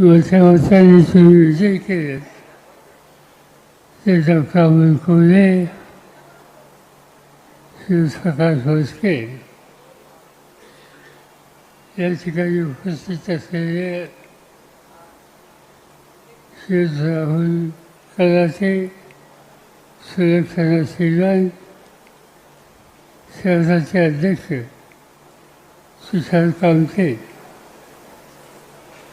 दुःखामध्ये मोठ्या मोठ्याने तुम्ही विजय केले ते डॉक्टर अमोल कोल्हे शिवप्रकाश भोसके या ठिकाणी उपस्थित असलेले शिव राहुल कलाचे सुरक्षा श्रीमान शहराचे अध्यक्ष सुशांत कामते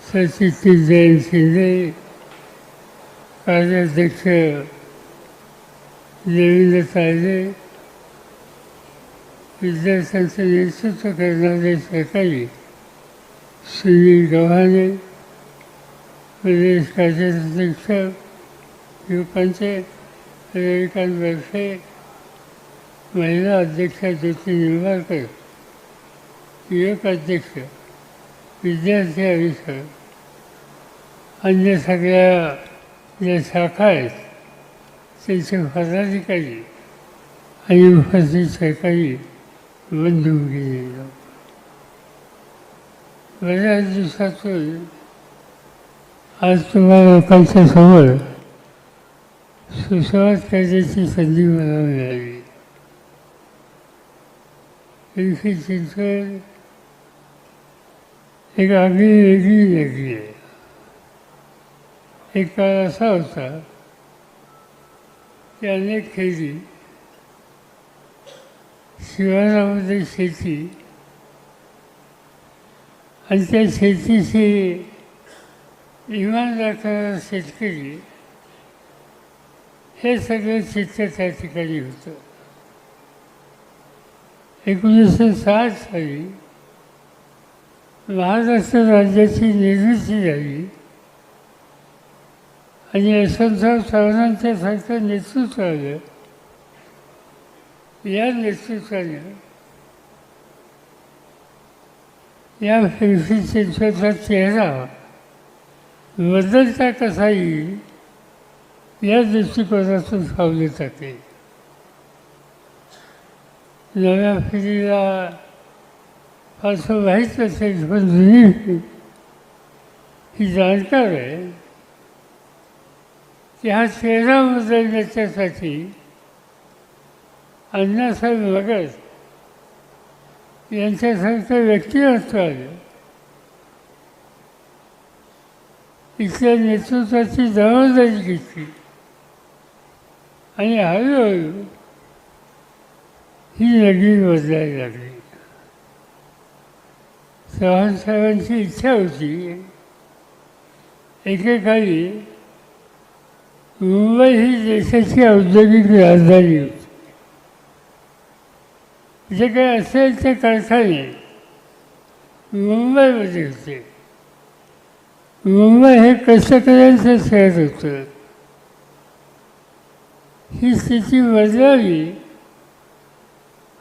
सचिती जयंत शिंदे कार्याध्यक्ष देवेंद्र तायडे विद्यार्थ्यांचं नेतृत्व करणारे सहकारी सुनील गव्हाणे प्रदेश कार्याध्यक्ष युवकांचे रविकांत बर्फे महिला अध्यक्ष ज्योती निंबाळकर युवक अध्यक्ष विद्यार्थी अभिषेक अन्य सगळ्या ज्या शाखा आहेत त्यांचे पदाधिकारी आणि उपस्थित सहकारी बंधू गेले बऱ्याच दिवसातून आज तुम्हाला लोकांच्या समोर सुसंवाद करण्याची संधी मला मिळाली. पिंपरी एक आगळी वेगळी लागली आहे. एक काळ असा होता की अनेक खेळी शिवारामध्ये शेती आणि त्या शेतीशी इमान राखणारा शेतकरी हे सगळं चित्र त्या ठिकाणी होतं. एकोणीसशे साठ साली महाराष्ट्र राज्याची निर्मिती झाली. आणि यशवंतराव चव्हाणांच्या सारखं नेतृत्व आलं या नेतृत्वाने या फिरफी चिंचवडचा चेहरा बदलता कसा येईल या दृष्टिकोनातून फावले जाते. नव्या पिढीला फारसं माहीत नसेल पण जुनी ही जाणकार आहे. की हा चेहरा बदलण्याच्यासाठी अण्णासाहेब मगज यांच्यासारखं व्यक्तिमत्व आलं इथल्या नेतृत्वाची जबाबदारी घेतली. आणि हळूहळू ही नगरी बदलायला लागली. चव्हाण साहेबांची इच्छा होती. एकेकाळी मुंबई ही देशाची औद्योगिक राजधानी। होती जे काही असेल ते कारखाने मुंबईमध्ये होते मुंबई हे कष्टकऱ्यांचं शहर होतं। ही स्थिती बदलावी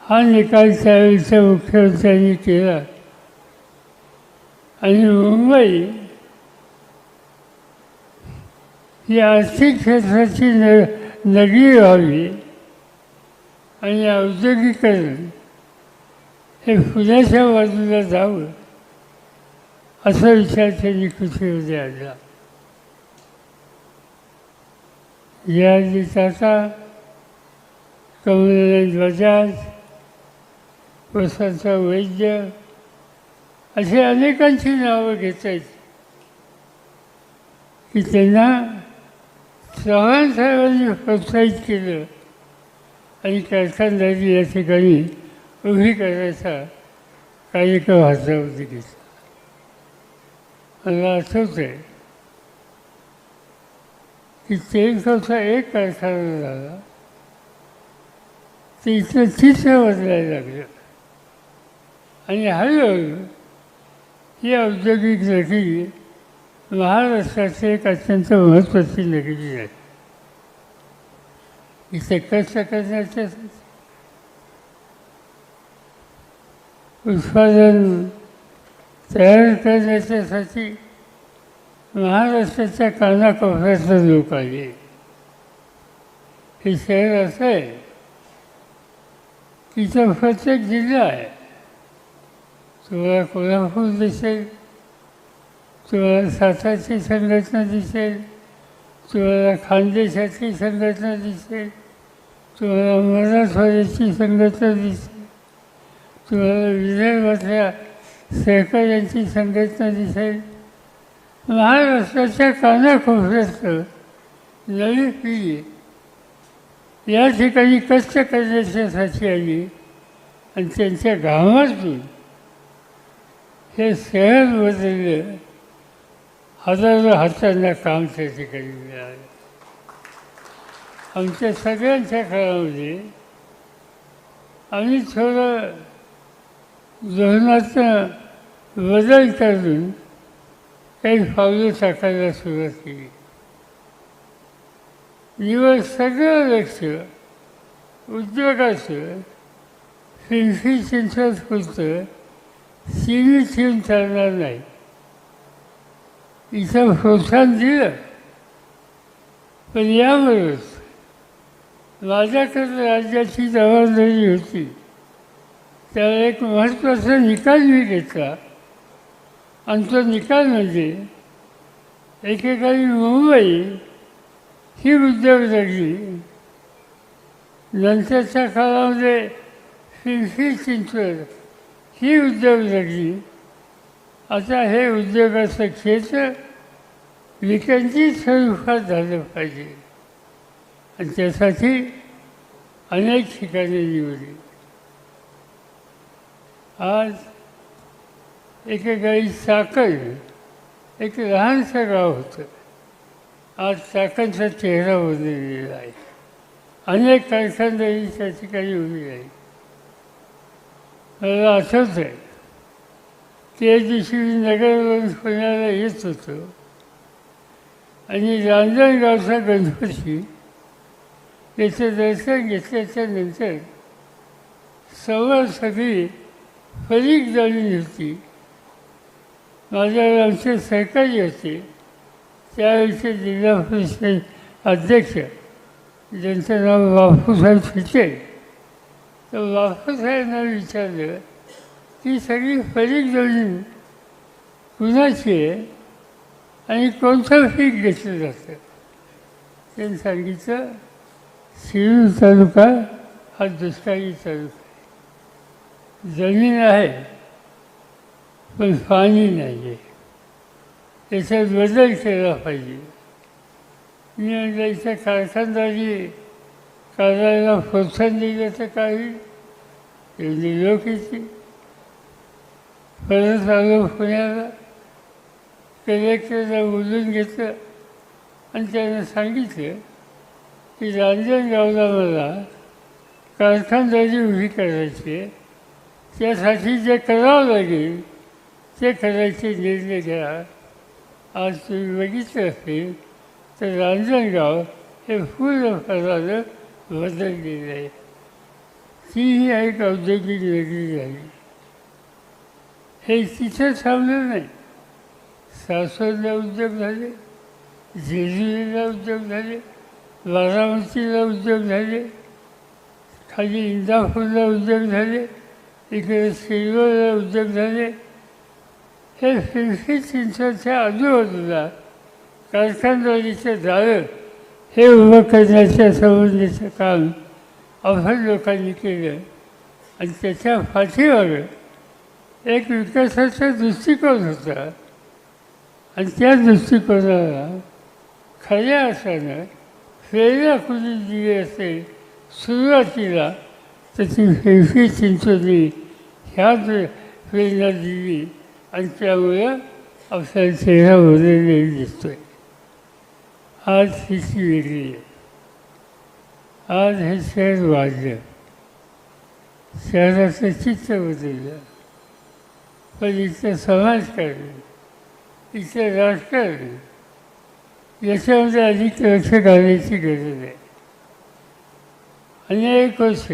हा निकाल त्यावेळेच्या मुख्यमंत्र्यांनी केला आणि मुंबई ही आर्थिक क्षेत्राची न नगरी व्हावी आणि औद्योगिकरण. हे फुलाच्या बाजूला जावं असा विचार त्यांनी कृतीमध्ये आणला. यादी टाटा कमलनाथ बजाज वसंत वैद्य असे अनेकांची नावं घेता येत की त्यांना चव्हाण साहेबांनी प्रोत्साहित केलं आणि कारखानदारी या ठिकाणी उभी करायचा कार्यक्रम हातावरती घेतला मला आठवत आहे की तेलकवचा एक कारखाना झाला ते इथलं चित्र बदलायला लागलं आणि हळूहळू ही औद्योगिक नगरी महाराष्ट्राची एक अत्यंत महत्त्वाची नगरी आहे. इथे कष्ट करण्याच्यासाठी उत्पादन तयार करण्याच्यासाठी महाराष्ट्राच्या कानाकोपऱ्यातले लोक आले. हे शहर असं आहे की इथं प्रत्येक जिल्हा आहे. तुम्हाला कोल्हापूर दिसेल किंवा सातारची संघटना दिसेल तुम्हाला खानदेशाची संघटना दिसेल. तुम्हाला मराठवाड्याची संघटना दिसेल. तुम्हाला विदर्भातल्या सहकार्यांची संघटना दिसेल. महाराष्ट्राच्या कानाकोपऱ्यातलं नवी पिढी या ठिकाणी कष्ट करण्याच्यासाठी आली आणि त्यांच्या गावातून हे शहर बदललं. हजारो हातांना काम त्या ठिकाणी मिळालं. आमच्या सगळ्यांच्या काळामध्ये आम्ही थोडं धोरणाचं बदल करून काही पावलं टाकायला सुरुवात केली. निवड सगळं लक्ष उद्योगाचं फिरफी चिंचवत होतं चिनी चिन चालणार नाही. इथं प्रोत्साहन दिलं पण यावेळेस माझ्याकडे राज्याची जबाबदारी होती त्याला एक महत्त्वाचा निकाल मी घेतला आणि तो निकाल म्हणजे एकेकाळी मुंबई ही उद्योग नंतरच्या काळामध्ये फिरफी चिंचवड ही उद्योग आता हे उद्योगाचं क्षेत्र विकंचित स्वरूपात झालं पाहिजे. आणि त्यासाठी अनेक ठिकाणी निवडली. आज एकेकाळी चाकण एक लहानसं गाव होतं. आज चाकणचा चेहरा बदललेला आहे. अनेक कारखानदारी त्या ठिकाणी उभी आहे. मला आठवत आहे त्या दिवशी मी नगरवरून पुण्याला येत होतो. आणि रांजणगावचा गणपती याचं दर्शन घेतल्याच्या नंतर समोर सगळी फरीक जाणून होती. माझ्या आमचे सहकारी होते. त्यावेळेचे जिल्हा परिषद अध्यक्ष ज्यांचं नाव बापूसाहेब फिटे तर बापूसाहेबांना विचारलं ती सगळी फरीक जमीन कुणाची आहे आणि कोणतं पीक घेतलं जातं? त्यांनी सांगितलं शिरूर तालुका हा दुष्काळी तालुका जमीन आहे पण पाणी नाही आहे त्याच्यात बदल केला पाहिजे. मी म्हणजे इथं कारखानदारी करायला प्रोत्साहन दिलं तर काही? एवढी लोक येते परत आलो पुण्याला कलेक्टरला बोलून घेतलं. आणि त्यांना सांगितलं की रांजणगावला मला कारखानदारी उभी करायची आहे. त्यासाठी जे करावं लागेल ते करायचे निर्णय घ्या. आज तुम्ही बघितलं असेल तर रांजणगाव हे पूर्ण फरानं बदललेलं आहे. तीही एक औद्योगिक नगरी झाली. हे तिथं थांबलं नाही. सासवडला उद्योग झाले जेजुरीला उद्योग झाले बारामतीला उद्योग झाले खाली इंदापूरला उद्योग झाले इकडे सिल्वरला उद्योग झाले. हे फिरकी चिंचाच्या आजूबाजूला कारखानदारीचे जाळं हे उभं करण्याच्या संबंधीचं काम आपण लोकांनी केलं आणि त्याच्या पाठीवर एक विकासाचा दृष्टिकोन होता. आणि त्या दृष्टिकोनाला खऱ्या अर्थानं प्रेरणा कुणी दिली असेल सुरुवातीला तर ती फिरफी चिंचोली ह्या प्रेरणा दिली आणि त्यामुळं आपला चेहरा बदललेला दिसतोय. आज हिची वेगळी आहे. आज हे शहर वाढलं. शहराचं चित्र बदललं. पण इथं समाजकारण इथे राजकारण याच्यामध्ये अधिक लक्ष घालण्याची गरज आहे. अनेक वर्ष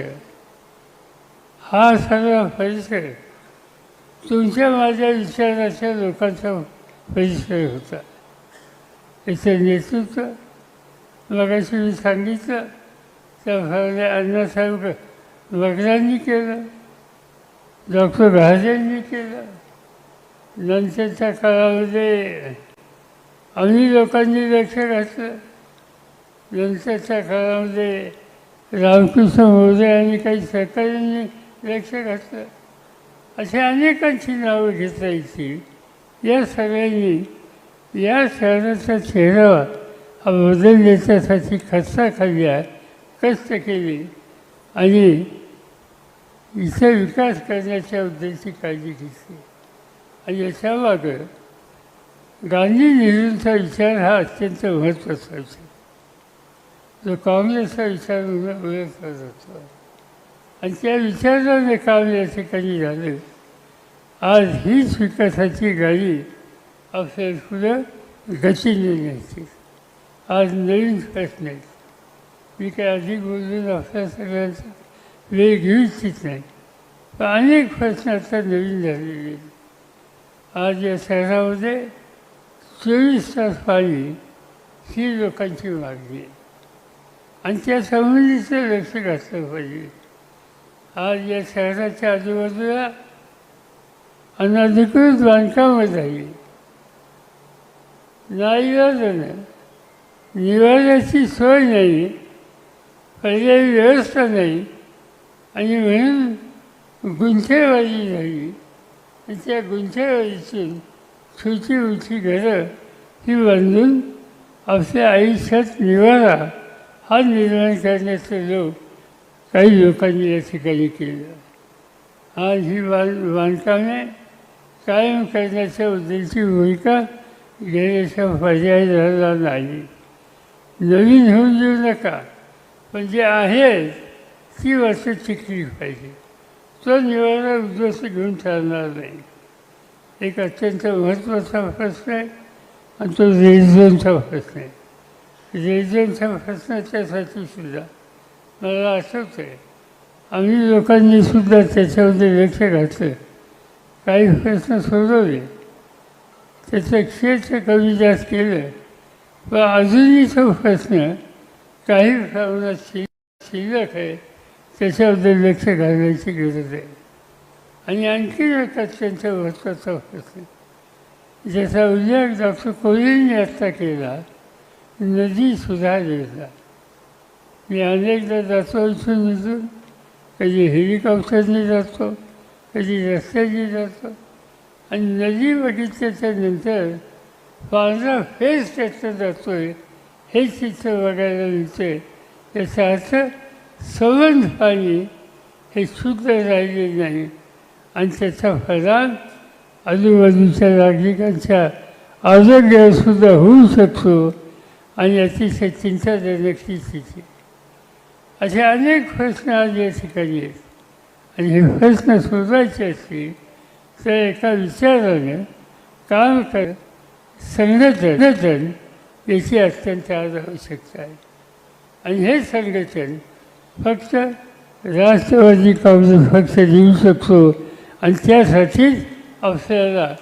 हा सगळा परिसर तुमच्या माझ्या विचाराच्या लोकांचा परिसर होता. याचं नेतृत्व मगाशी मी सांगितलं त्या भावने अण्णासाहेब वगरांनी केलं. डॉक्टर घाजेंनी केलं नंतरच्या काळामध्ये आम्ही लोकांनी लक्ष घातलं. नंतरच्या काळामध्ये रामकृष्ण मोरे आणि काही सरकारांनी लक्ष घातलं. अशा अनेकांची नावं घेता येतील या सगळ्यांनी या शहराचा चेहरा हा देण्यासाठी खर्चा खाल्ल्या कष्ट केले आणि इथे विकास करण्याच्या उद्देशी काळजी घेतली. आणि याच्यामागं गांधी नेहरूंचा विचार हा अत्यंत महत्त्वाचा विचार जो काँग्रेसचा विचार म्हणून ओळखला जातो. आणि त्या विचाराने काम या ठिकाणी झालं. आज हीच विकासाची गाडी आपल्या पुढं गतीने न्यायची. आज नवीन प्रश्न आहेत. मी काय अधिक बोलून आपल्या सगळ्यांचा? वेळ घेऊ इच्छित नाही पण अनेक प्रश्न आता नवीन झालेले आहेत. आज या शहरामध्ये चोवीस तास पाणी ही लोकांची मागणी आहे आणि त्या संबंधीचं लक्ष घातलं पाहिजे. आज या शहराच्या आजूबाजूला अनधिकृत बांधकामं झाली. नाईलाजानं निवाऱ्याची सोय नाही. पर्यायी व्यवस्था नाही. आणि म्हणून गुंठेवारी झाली त्या गुंठेवारीतून छोटी उठी घरं ही बांधून आपल्या आयुष्यात निवारा हा निर्माण करण्याचं लोक काही लोकांनी या ठिकाणी केलं. आज ही बांध बांधकामे कायम करण्याच्या उद्देशी भूमिका घेण्याचा पर्याय झाला नाही. नवीन होऊन देऊ नका. पण जे आहे ती वर्ष टिकली पाहिजे. तो निवारा उद्ध्वस्त घेऊन चालणार नाही. एक अत्यंत महत्त्वाचा प्रश्न आहे आणि तो रेझोनचा प्रश्न आहे. रेझोनचा प्रश्नाच्यासाठी सुद्धा मला आठवतं आहे. आम्ही लोकांनी सुद्धा त्याच्यामध्ये लक्ष घातलं. काही प्रश्न सोडवले. त्याचं क्षेत्र कमी जास्त केलं. पण अजूनही तो प्रश्न काही प्रमाणात शि शिल्लक आहे. त्याच्याबद्दल लक्ष घालण्याची गरज आहे आणि आणखी एक त्यांच्या महत्त्वाचा प्रश्न ज्याचा उल्लेख डॉक्टर कोहलींनी आत्ता केला नदी सुधार मी अनेकदा जातो इथून इथून कधी हेलिकॉप्टरने जातो कधी रस्त्याने जातो. आणि नदी बघितल्याच्या नंतर पांढरा फेस त्याचं जातो आहे हे चित्र बघायला मिळते याचा अर्थ संबंध पाणी हे शुद्ध राहिले नाही. आणि त्याचा परिणाम आजूबाजूच्या नागरिकांच्या आरोग्यासुद्धा होऊ शकतो आणि अतिशय चिंताजनकची स्थिती. असे अनेक प्रश्न आज या ठिकाणी आहेत. आणि हे प्रश्न शोधायचे असतील तर एका विचारानं काम कर संघटन याची अत्यंत आज आवश्यकता आहे. आणि हे संघटन फक्त राष्ट्रवादी काँग्रेस फक्त देऊ शकतो. आणि त्यासाठीच आपल्याला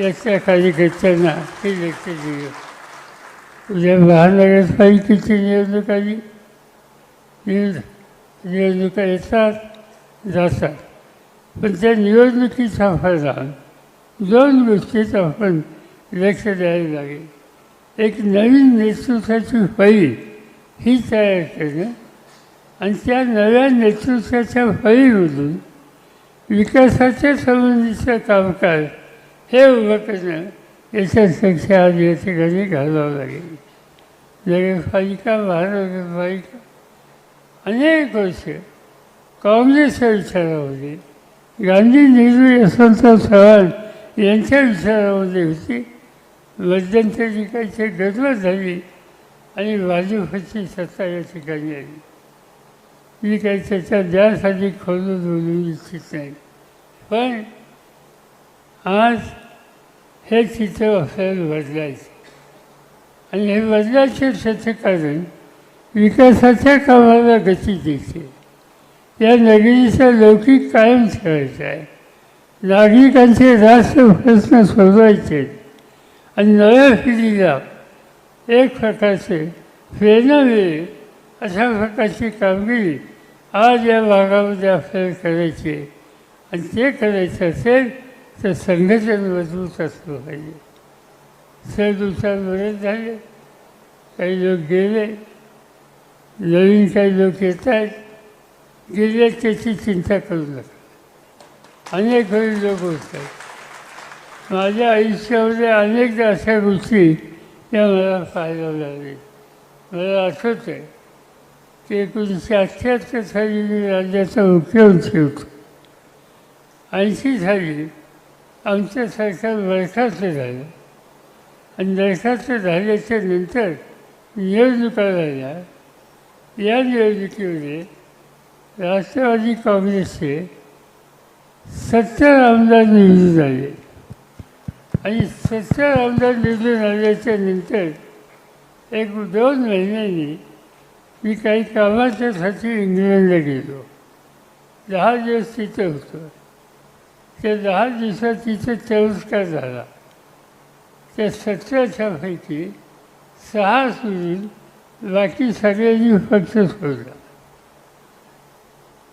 याच्या कार्यकर्त्यांना हे लक्ष दिलं. उद्या महानगरपालिकेची निवडणूक आली निवडणुका येतात जातात. पण त्या निवडणुकीचा फायदा दोन गोष्टीत आपण लक्ष द्यायला लागेल. एक नवीन नेतृत्वाची फाईल ही तयार करणं आणि त्या नव्या नेतृत्वाच्या फळीमधून विकासाच्या संबंधीचं कामकाज हे उभं करणं याच्यापेक्षा आज या ठिकाणी घालावं लागेल. नगरपालिका महानगरपालिका अनेक वर्ष काँग्रेसच्या विचारामध्ये गांधी नेहरू यशवंतराव चव्हाण यांच्या विचारामध्ये होती. मध्यंतरी काही गडबड झाली आणि भाजपची सत्ता या ठिकाणी आली. मी काही त्याच्या द्यासाठी खोलून बोलू इच्छित नाही पण आज हे चित्र आपल्याला बदलायचं आणि हे बदलायचे त्याचं कारण विकासाच्या कामाला गती द्यायची या नगरीचा लौकिक कायम ठेवायचा आहे. नागरिकांचे राष्ट्र प्रश्न सोडवायचे आणि नव्या पिढीला एक प्रकारचे प्रेरणा मिळेल. अशा प्रकारची कामगिरी आज या भागामध्ये आपल्याला करायची आहे. आणि ते करायचं असेल तर संघटन मजबूत असलं पाहिजे. सरदुचार बरेच झाले. काही लोक गेले. नवीन काही लोक येत आहेत गेले त्याची चिंता करू नका. अनेक वेळी लोक होत आहेत माझ्या आयुष्यामध्ये अनेकदा अशा गोष्टी या मला पाहायला लागले मला आठवत आहे एकोणीसशे अठ्ठ्याहत्तर साली मी राज्याचा मुख्यमंत्री होतो ऐंशी साली आमचं सरकार बरखास्त झालं. आणि बरखास्त झाल्याच्यानंतर निवडणुका झाल्या. या निवडणुकीमध्ये राष्ट्रवादी काँग्रेसचे सत्तर आमदार निवडून आले. आणि सत्तर आमदार निवडून आल्याच्यानंतर एक दोन महिन्यांनी मी काही कामाच्यासाठी इंग्लंडला गेलो. दहा दिवस तिथे होतो. त्या दहा दिवसात तिथे तिरस्कार झाला. त्या सतराच्यापैकी सहा सोडून बाकी सगळ्यांनी पक्ष सोडला.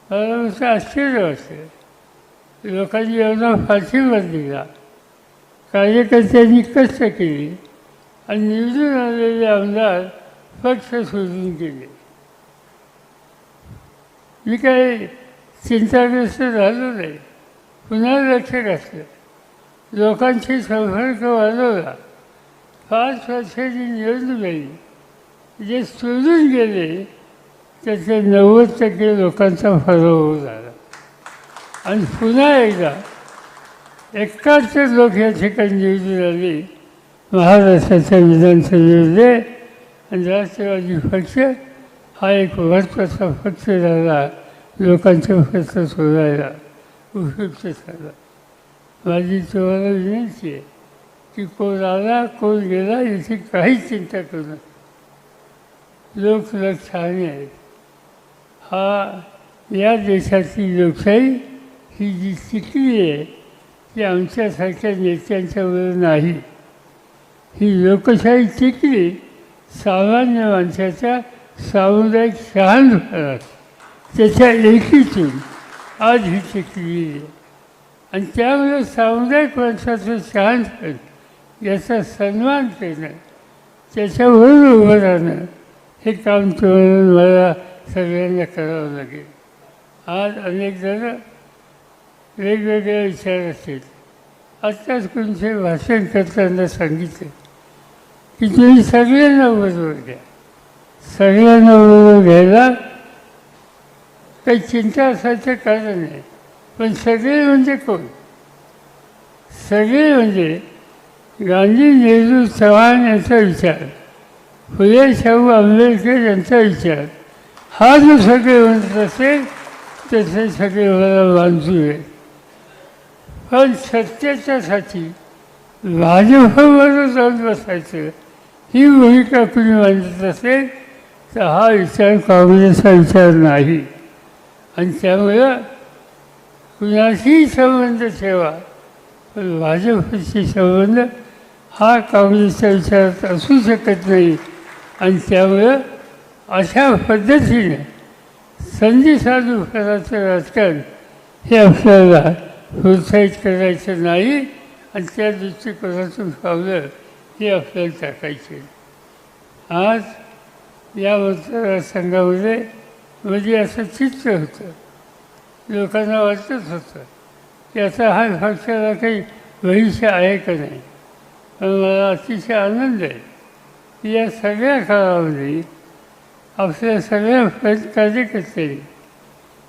मला असं आश्चर्य वाटतं लोकांनी एवढा फाशीवर दिला कार्यकर्त्यांनी कष्ट केली आणि निवडून आलेले आमदार पक्ष सोडून गेले. मी काही चिंताग्रस्त झालो नाही. पुन्हा लक्ष घातलं. लोकांशी संपर्क वाढवला. पाच वर्षाची निवडणूक आली जे सोडून गेले त्याचे नव्वद टक्के लोकांचा पराभव झाला. आणि पुन्हा एकदा एकाहत्तर लोक या ठिकाणी निवडून आले महाराष्ट्राच्या विधानसभेमध्ये आणि राष्ट्रवादी पक्ष हा एक महत्त्वाचा फक्त झाला. लोकांच्या फक्त सोडायला. उपयुक्त झाला. माझी तुम्हाला विनंती आहे. की कोण आला कोण गेला याची काहीच चिंता करू नका. लोक लक्षाने आहेत. हा या देशाची लोकशाही ही जी शिकली आहे ती आमच्यासारख्या नेत्यांच्यावर नाही. ही लोकशाही टिकली सामान्य माणसाच्या सामुदायिक शहाणपणात त्याच्या लेखीतून आज ही शिकली आहे. आणि त्यामुळे सामुदायिक माणसाचं शहाणपण याचा सन्मान करणं त्याच्यावरून उभं राहणं हे काम तुम्हाला मला सगळ्यांना करावं लागेल. आज अनेक जण वेगवेगळे विचार असतील. आत्ताच कोणते भाषण करताना सांगितलं की तुम्ही सगळ्यांना बरोबर द्या. सगळ्यांना बरोबर घ्यायला काही चिंता असायचं कारण नाही. पण सगळे म्हणजे कोण? सगळे म्हणजे गांधी नेहरू चव्हाण यांचा विचार फुले शाहू आंबेडकर यांचा विचार. हा जो सगळे म्हणत असेल तसे सगळे मला बांधू आहे पण सत्याच्यासाठी भाजपबरोबर जाऊन बसायचं ही भूमिका कुणी मांडत असेल? तर हा विचार काँग्रेसचा विचार नाही. आणि त्यामुळं कुणाशीही संबंध ठेवा पण भाजपशी संबंध हा काँग्रेसच्या विचारात असू शकत नाही. आणि त्यामुळं अशा पद्धतीने संधी साधू राजकारण हे आपल्याला प्रोत्साहित करायचं नाही आणि त्या दृष्टिकोनातून पावलं हे आपल्याला टाकायचे. आज या मतदारसंघामध्ये म्हणजे असं चित्र होतं. लोकांना वाटत होतं की आता हा पक्षाला काही भविष्य आहे का नाही. पण मला अतिशय आनंद आहे की या सगळ्या काळामध्ये आपल्या सगळ्या कार्यकर्त्यांनी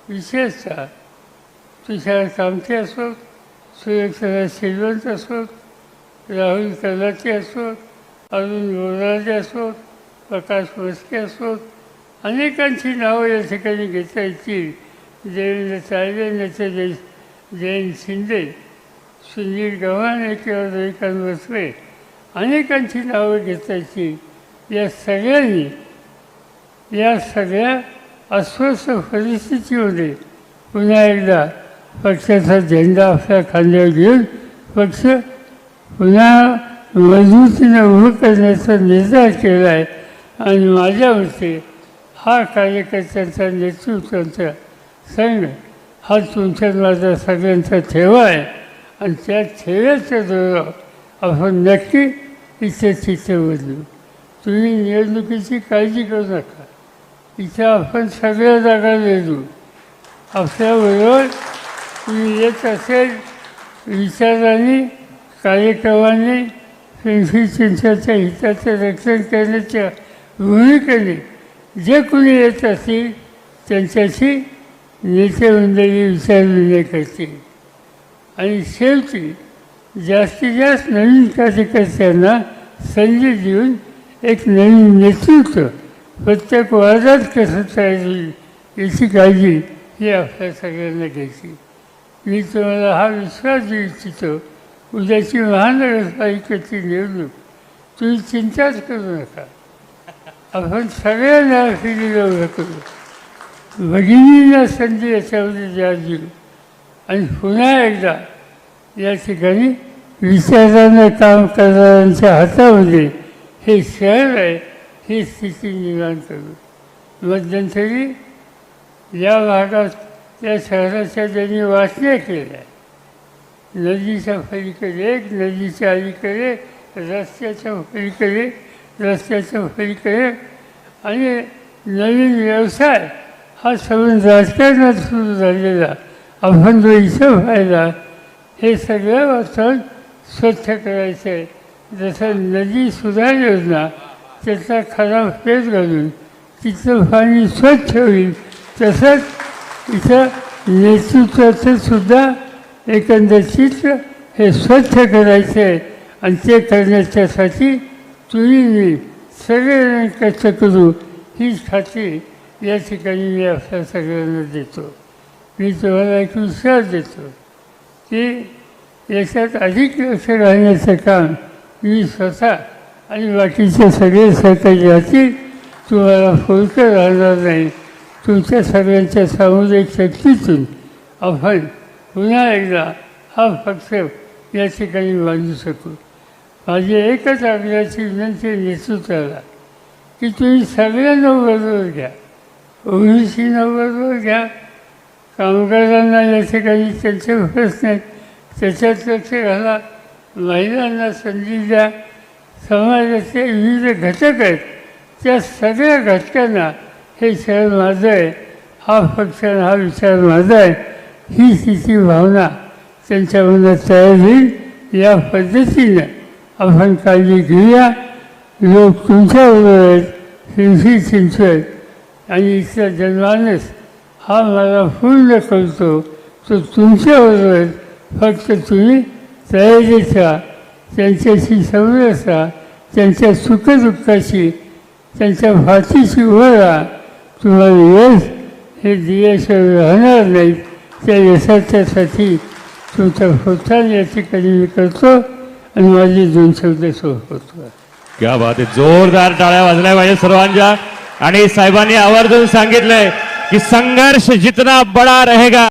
विशेषतः तुषार कामते असोत सुरेखरा श्रीवंत असोत राहुल कलाचे असोत अरुण बोराचे असोत प्रकाश मस्के असोत अनेकांची नावं या ठिकाणी घेता येतील. देवेंद्र तायडे नेते जय जयंत शिंदे सुनील गव्हाणे किंवा जयकांत बसवे अनेकांची नावं घेतायची या सगळ्यांनी या सगळ्या अस्वस्थ परिस्थितीमध्ये पुन्हा एकदा पक्षाचा झेंडा आपल्या खांद्यावर घेऊन पक्ष पुन्हा मजबूतीने उभं करण्याचा निर्धार केला आहे. आणि माझ्या मते हा कार्यकर्त्यांचा नेतृत्वांचा संघ हा तुमच्या माझा सगळ्यांचा ठेवा आहे. आणि त्या ठेव्याच्या जोरावर आपण नक्की इथे तिथे बदलू. तुम्ही निवडणुकीची काळजी करू नका. इथं आपण सगळ्या जागा लढू आपल्याबरोबर तुम्ही येत असेल विचाराने कार्यक्रमाने पिंपरी चिंचाच्या हिताचं रक्षण करण्याच्या भूमिकेने जे कोणी येत असतील त्यांच्याशी नेतेमंडळी विचारविनिमय करतील. आणि शेवटी जास्तीत जास्त नवीन कार्यकर्त्यांना संधी देऊन एक नवीन नेतृत्व प्रत्येक वादात कसं तयार होईल याची काळजी ही आपल्या सगळ्यांना घ्यायची. मी तुम्हाला हा विश्वास देऊ इच्छितो उद्याची महानगरपालिकेची निवडणूक तुम्ही चिंताच करू नका. आपण सगळ्यांना फिरीला करू भगिनींना संधी याच्यामध्ये द्या देऊ आणि पुन्हा एकदा या ठिकाणी विचारानं काम करणाऱ्यांच्या हातामध्ये हे शहर आहे ही स्थिती निर्माण करू. मध्यंतरी या भागात या शहराच्या ज्यांनी वाचण्या केल्या नदीच्या पलीकडे एक नदीच्या अलीकडे रस्त्याच्या पलीकडे रस्त्याच्या पलीकडे आणि नवीन व्यवसाय हा सगळं राजकारणात सुरू झालेला आपण जो इथं व्हायला हे सगळं वाचन स्वच्छ करायचं आहे. जसं नदी सुधार योजना त्याचा खराब पेट घालून तिचं पाणी स्वच्छ होईल. तसंच इथं नेतृत्वाचं सुद्धा एकंदर चित्र हे स्वच्छ करायचं आहे. आणि ते करण्याच्यासाठी तुम्ही मी सगळेजण कष्ट करू हीच खात्री या ठिकाणी मी आपल्या सगळ्यांना देतो. मी तुम्हाला एक विश्वास देतो की याच्यात अधिक लक्ष राहण्याचं काम मी स्वतः आणि बाकीचे सगळे सहकारी असतील तुम्हाला फुलकं राहणार नाही. तुमच्या सगळ्यांच्या सामुदायिक शक्तीतून आपण पुन्हा एकदा हा पक्ष या ठिकाणी बांधू शकू. माझी एकच आग्रहाची विनंती नेतृत्वाला की तुम्ही सगळ्यांना बरोबर घ्या. ओबीसीना बरोबर घ्या. कामगारांना या ठिकाणी त्यांचे प्रश्न आहेत त्याच्यात लक्ष घाला. महिलांना संधी द्या. समाजाचे विविध घटक आहेत. त्या सगळ्या घटकांना हे शहर माझं आहे. हा पक्ष हा विचार माझा आहे. ही तिची भावना त्यांच्या मनात तयार होईल. या पद्धतीनं आपण काळजी घेऊया लोक तुमच्याबरोबर आहेत पिंपरी चिंचवड आणि इथला जनमानस हा मला पूर्ण करतो तो तुमच्याबरोबर आहे. हो फक्त तुम्ही तयारीचा त्यांच्याशी समरस त्यांच्या सुखदुःखाशी त्यांच्या भातीशी उभं हो राहा। तुम्हाला यश हे दिल्याशिवाय राहणार नाहीत त्या यशाच्यासाठी तुमचा प्रोत्साहन या ठिकाणी मी करतो हो। आणि माझी दोन शब्द होतो. क्या बात आहे. जोरदार टाळ्या वाजल्या पाहिजे सर्वांच्या. आणि साहेबांनी आवर्जून सांगितलंय की संघर्ष जितना बडा रहेगा